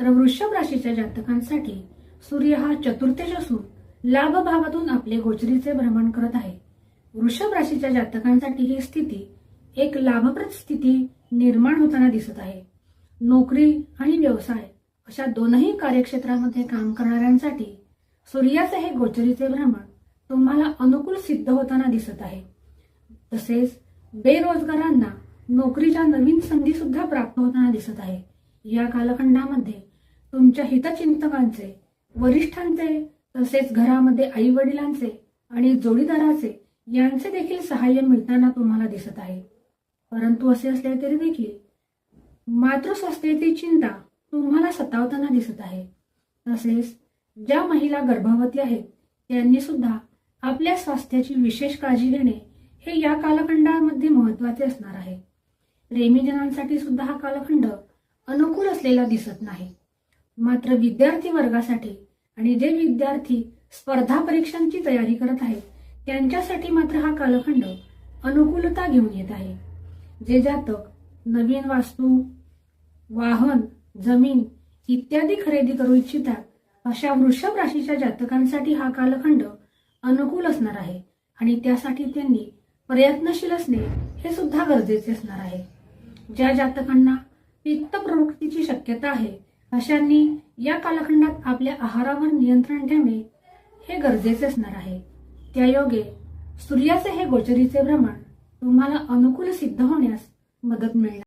तर वृषभ राशीच्या जातकांसाठी सूर्य हा चतुर्थेश असून लाभ भावातून आपले गोचरीचे भ्रमण करत आहे. वृषभ राशीच्या जातकांसाठी ही स्थिती एक लाभप्रद स्थिती निर्माण होताना दिसत आहे. नोकरी आणि व्यवसाय अशा दोनही कार्यक्षेत्रामध्ये काम करणाऱ्यांसाठी सूर्याचे हे गोचरीचे भ्रमण तुम्हाला अनुकूल सिद्ध होताना दिसत आहे. तसेच बेरोजगारांना नोकरीच्या नवीन संधी सुद्धा प्राप्त होताना दिसत आहे. या कालखंडामध्ये तुमच्या हितचिंतकांचे वरिष्ठांचे तसेच घरामध्ये आई वडिलांचे आणि जोडीदाराचे यांचे देखील सहाय्य मिळताना तुम्हाला दिसत आहे. परंतु असे असले तरी देखील मातृस्वास्थ्याची चिंता तुम्हाला सतावताना दिसत आहे. तसेच ज्या महिला गर्भवती आहेत त्यांनी सुद्धा आपल्या स्वास्थ्याची विशेष काळजी घेणे हे या कालखंडामध्ये महत्त्वाचे असणार आहे. प्रेमीजनांसाठी सुद्धा हा कालखंड अनुकूल असलेला दिसत नाही. मात्र विद्यार्थी वर्गासाठी आणि जे विद्यार्थी स्पर्धा परीक्षांची तयारी करत आहेत त्यांच्यासाठी मात्र हा कालखंड अनुकूलता घेऊन येत आहे. जे जातक नवीन वास्तू वाहन जमीन इत्यादी खरेदी करू इच्छितात अशा वृषभ राशीच्या जातकांसाठी हा कालखंड अनुकूल असणार आहे आणि त्यासाठी त्यांनी प्रयत्नशील असणे हे सुद्धा गरजेचे असणार आहे. ज्या जातकांना पित्त प्रवृत्तीची शक्यता आहे अशांनी या कालखंडात आपल्या आहारावर नियंत्रण ठेवणे हे गरजेचे असणार आहे. त्यायोगे सूर्याचे हे गोचरीचे भ्रमण तुम्हाला अनुकूल सिद्ध होण्यास मदत मिळणार.